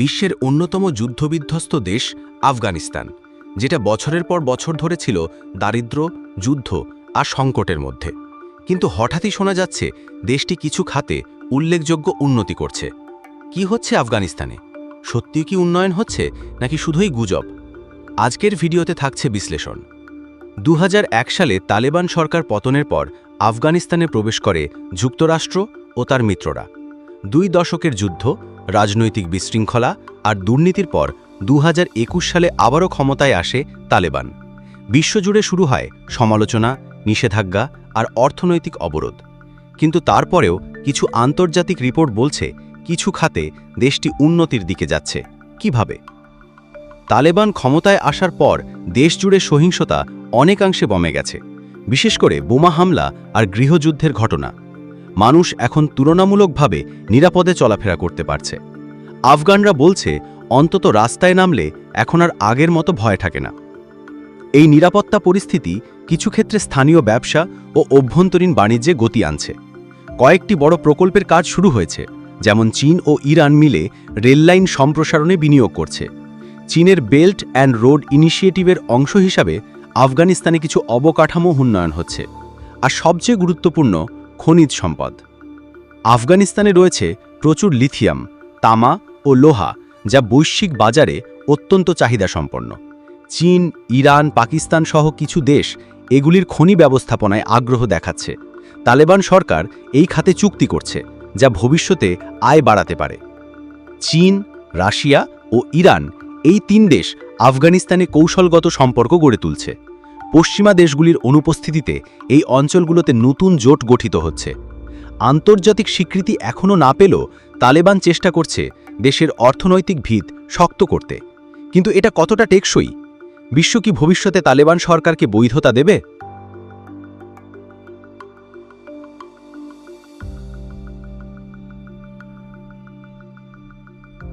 বিশ্বের অন্যতম যুদ্ধবিধ্বস্ত দেশ আফগানিস্তান, যেটা বছরের পর বছর ধরে ছিল দারিদ্র্য, যুদ্ধ আর সংকটের মধ্যে। কিন্তু হঠাৎই শোনা যাচ্ছে, দেশটি কিছু খাতে উল্লেখযোগ্য উন্নতি করছে। কি হচ্ছে আফগানিস্তানে? সত্যিই কি উন্নয়ন হচ্ছে, নাকি শুধুই গুজব? আজকের ভিডিওতে থাকছে বিশ্লেষণ। দু হাজার এক সালে তালেবান সরকার পতনের পর আফগানিস্তানে প্রবেশ করে যুক্তরাষ্ট্র ও তার মিত্ররা। দুই দশকের যুদ্ধ, রাজনৈতিক বিশৃঙ্খলা আর দুর্নীতির পর দু হাজার একুশ সালে আবারও ক্ষমতায় আসে তালেবান। বিশ্বজুড়ে শুরু হয় সমালোচনা, নিষেধাজ্ঞা আর অর্থনৈতিক অবরোধ। কিন্তু তারপরেও কিছু আন্তর্জাতিক রিপোর্ট বলছে কিছু খাতে দেশটি উন্নতির দিকে যাচ্ছে। কীভাবে? তালেবান ক্ষমতায় আসার পর দেশজুড়ে সহিংসতা অনেকাংশে বমে গেছে। বিশেষ করে বোমা হামলা আর গৃহযুদ্ধের ঘটনা। মানুষ এখন তুলনামূলকভাবে নিরাপদে চলাফেরা করতে পারছে। আফগানরা বলছে, অন্তত রাস্তায় নামলে এখন আর আগের মতো ভয় থাকে না। এই নিরাপত্তা পরিস্থিতি কিছু ক্ষেত্রে স্থানীয় ব্যবসা ও অভ্যন্তরীণ বাণিজ্যে গতি আনছে। কয়েকটি বড় প্রকল্পের কাজ শুরু হয়েছে, যেমন চীন ও ইরান মিলে রেললাইন সম্প্রসারণে বিনিয়োগ করছে। চীনের বেল্ট অ্যান্ড রোড ইনিশিয়েটিভের অংশ হিসাবে আফগানিস্তানে কিছু অবকাঠামো উন্নয়ন হচ্ছে। আর সবচেয়ে গুরুত্বপূর্ণ খনিজ সম্পদ। আফগানিস্তানে রয়েছে প্রচুর লিথিয়াম, তামা ও লোহা, যা বৈশ্বিক বাজারে অত্যন্ত চাহিদা সম্পন্ন চীন, ইরান, পাকিস্তান সহ কিছু দেশ এগুলির খনি ব্যবস্থাপনায় আগ্রহ দেখাচ্ছে। তালেবান সরকার এই খাতে চুক্তি করছে, যা ভবিষ্যতে আয় বাড়াতে পারে। চীন, রাশিয়া ও ইরান এই তিন দেশ আফগানিস্তানে কৌশলগত সম্পর্ক গড়ে তুলছে। পশ্চিমা দেশগুলির অনুপস্থিতিতে এই অঞ্চলগুলোতে নতুন জোট গঠিত হচ্ছে। আন্তর্জাতিক স্বীকৃতি এখনও না পেলেও তালেবান চেষ্টা করছে দেশের অর্থনৈতিক ভিত শক্ত করতে। কিন্তু এটা কতটা টেকসই? বিশ্ব কি ভবিষ্যতে তালেবান সরকারকে বৈধতা দেবে?